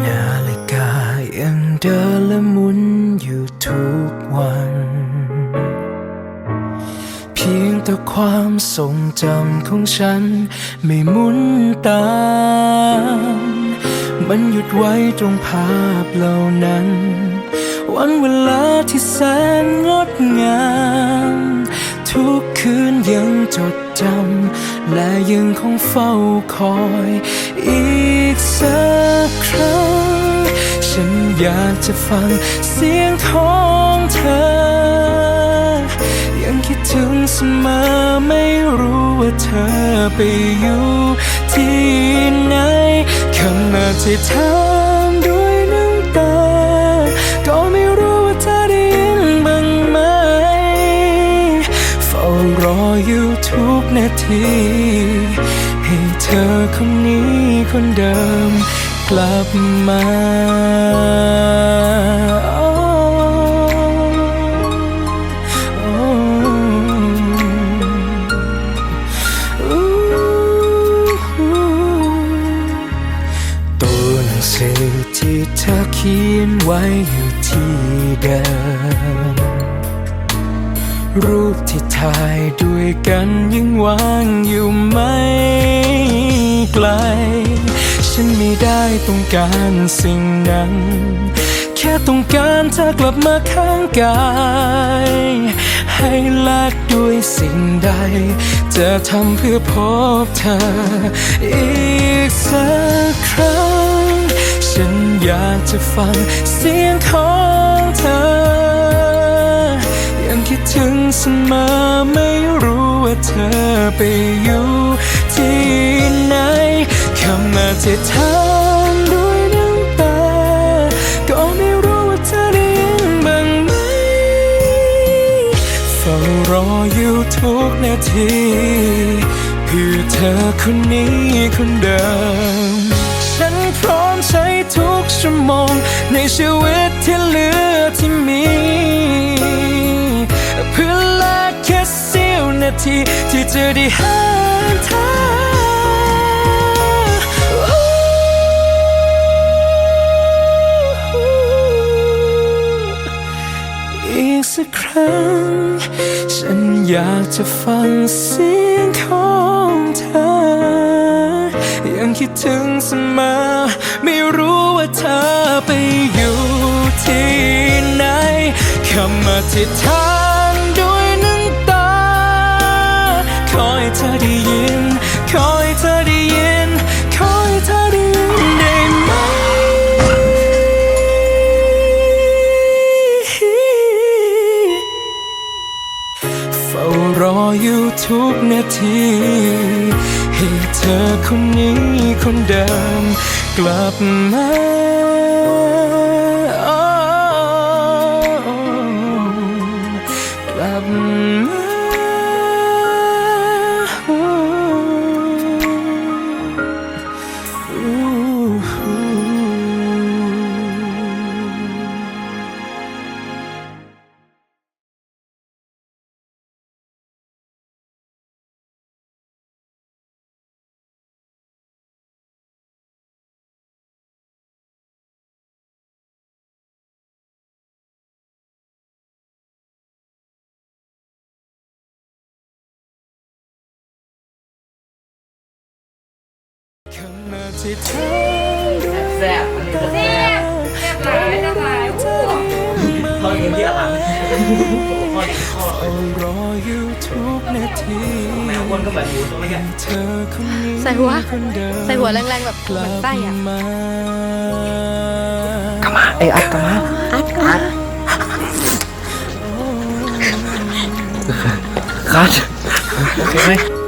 now. แต่ความทรงจำของฉัน ไม่หมุนตาม มันหยุดไว้ตรงภาพเหล่านั้น วันเวลาที่แสนงดงาม ทุกคืนยังจดจำและยังคงเฝ้าคอย อีกสักครั้ง ฉันอยากจะฟังเสียงของ ไปอยู่ที่ไหนคำอธิษฐานด้วยน้ำตา ก็ไม่รู้ว่าเธอได้ยินบ้างไหมเฝ้ารออยู่ทุกนาที ให้เธอคนนี้คนเดิมกลับมา ขียนไว้อยู่ที่เดิม รูปที่ถ่ายด้วยกันยังวางอยู่ไม่ไกล ฉันไม่ได้ต้องการสิ่งนั้น แค่ต้องการเธอกลับมาข้างกายให้แลกด้วยสิ่งใด จะทำเพื่อพบเธออีกสักครั้ง ฉันอยากจะฟังเสียงของเธอ ยังคิดถึงเสมอไม่รู้ว่าเธอไปอยู่ที่ไหนคำอธิษฐานด้วยน้ำตา ก็ไม่รู้ว่าเธอได้ยินบ้างไหมเฝ้ารออยู่ทุกนาที เพื่อเธอคนนี้คนเดิม ใช้ทุกชั่วโมง ในชีวิตที่เหลือที่มี เพื่อแลกแค่เสี้ยวนาที ที่จะได้หาเธออีกสักครั้ง ฉันอยากจะฟังเสียงของเธอ ยังคิดถึงเสมอ ไม่รู้ว่าเธอไปอยู่ที่ไหนคำอธิษฐานด้วยน้ำตา ขอให้เธอได้ยิน ขอให้เธอได้ยิน ขอให้เธอได้ยินได้ไหม เฝ้ารออยู่ทุกนาที ให้เธอคนนี้คนเดิมกลับมา แซ่บอันนี้ก็แซ่บแซ่บหลายทั้งหลายโอ้โหพ่อกินที่หลังพ่อกินข้อเฝ้ารออยู่ทุกนาทีแม่อ้วนก็แบบหมูตัวไม่แก่เธอคนนี้ใส่หัว ใส่หัวแรงๆแบบเหมือนไส้อะมาไอ้อัดกันมาอัดอัดคัดโอเคไหม